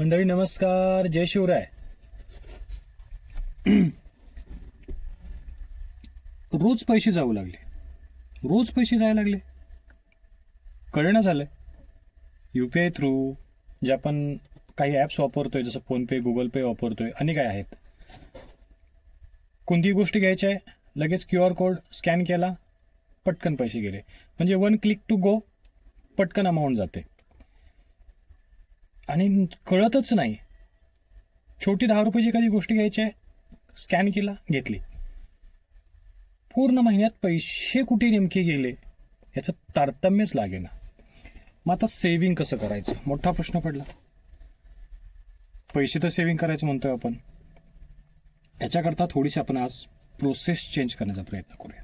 मंडळी नमस्कार. जय शिवराय. रोज पैसे जाऊ लागले. रोज पैसे जायला लागले. कळणं झालंय. यू पी आय थ्रू जे आपण काही ॲप्स वापरतोय जसं फोनपे गुगल पे वापरतोय अनेक काय आहेत. कोणतीही गोष्ट घ्यायची आहे लगेच क्यू आर कोड स्कॅन केला पटकन पैसे गेले. म्हणजे वन क्लिक टू गो पटकन अमाऊंट जाते. आणि कळतच नाही. छोटी दहा रुपयाची एखादी गोष्ट घ्यायची आहे स्कॅन केला घेतली. पूर्ण महिन्यात पैसे कुठे नेमके गेले याचं तारतम्यच लागेना. मग आता सेव्हिंग कसं करायचं? मोठा प्रश्न पडला. पैसे तर सेव्हिंग करायचं म्हणतोय आपण. याच्याकरता थोडीशी आपण आज प्रोसेस चेंज करण्याचा प्रयत्न करूया.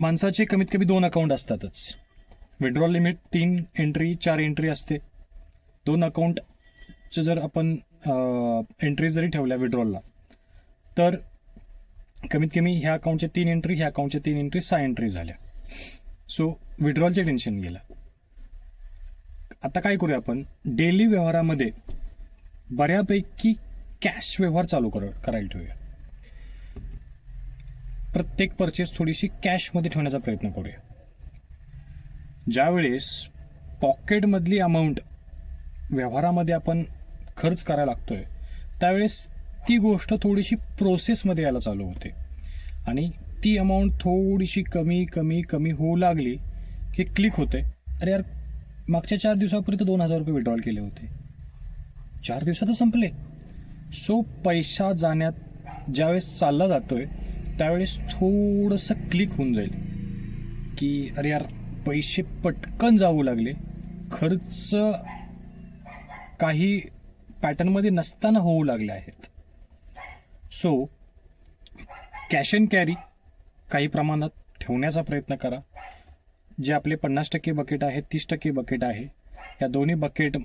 माणसाचे कमीत कमी दोन अकाउंट असतातच. विड्रॉल लिमिट तीन एंट्री चार एंट्री असते. दोन अकाउंटचं जर आपण एंट्री जरी ठेवल्या विड्रॉलला तर कमीत कमी ह्या अकाउंटचे तीन एंट्री ह्या अकाउंटचे तीन एंट्री सहा एंट्री झाल्या. सो विड्रॉलचे टेन्शन गेलं. आता काय करूया आपण? डेली व्यवहारामध्ये बऱ्यापैकी कॅश व्यवहार चालू कर करायला ठेवूया. प्रत्येक परचेस थोडीशी कॅशमध्ये ठेवण्याचा प्रयत्न करूया. ज्यावेळेस पॉकेटमधली अमाऊंट व्यवहारामध्ये आपण खर्च करायला लागतोय त्यावेळेस ती गोष्ट थोडीशी प्रोसेसमध्ये यायला चालू होते. आणि ती अमाऊंट थोडीशी कमी कमी कमी होऊ लागली की क्लिक होते. अरे यार मागच्या चार दिवसापूर्वी तर दोन हजार रुपये विड्रॉल केले होते. चार दिवसातच संपले. सो पैसा जाण्यात ज्यावेळेस चालला जातोय त्यावेळेस थोडंसं क्लिक होऊन जाईल. की अरे यार पैसे पटकन जाऊ लागले. खर्च काही पॅटर्नमध्ये नसताना होऊ लागले आहेत. सो कॅश अँड कॅरी काही प्रमाणात ठेवण्याचा प्रयत्न करा. जे आपले पन्नास टक्के बकेट आहे तीस टक्के बकेट आहे या दोन्ही बकेट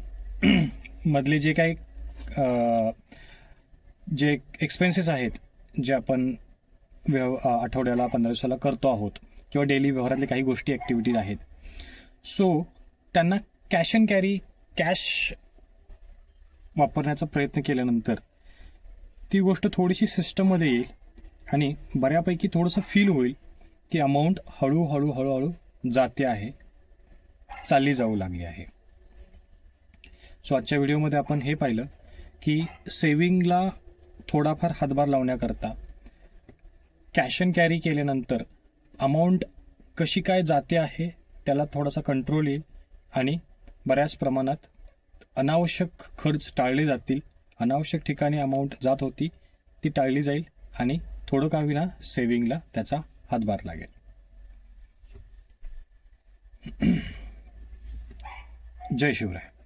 मधले जे काही जे एक्सपेन्सेस आहेत जे आपण व्यव आठवड्याला पंधरा दिवसाला करतो आहोत किंवा डेली व्यवहारातले काही गोष्टी ॲक्टिव्हिटीज आहेत. सो त्यांना कॅश अँड कॅरी कॅश वापरण्याचा प्रयत्न केल्यानंतर ती गोष्ट थोडीशी सिस्टममध्ये येईल आणि बऱ्यापैकी थोडंसं फील होईल की अमाऊंट हळूहळू हळूहळू जाते आहे चालली जाऊ लागली आहे. सो आजच्या व्हिडिओमध्ये आपण हे पाहिलं की सेविंगला थोडाफार हातभार लावण्याकरता कॅश अँड कॅरी केल्यानंतर अमाऊंट कशी काय जाते आहे त्याला थोडासा कंट्रोल येईल आणि बऱ्याच प्रमाणात अनावश्यक खर्च टाळले जातील. अनावश्यक ठिकाणी अमाऊंट जात होती ती टाळली जाईल आणि थोडं का विना सेविंगला त्याचा हातभार लागेल. जय शिवराय.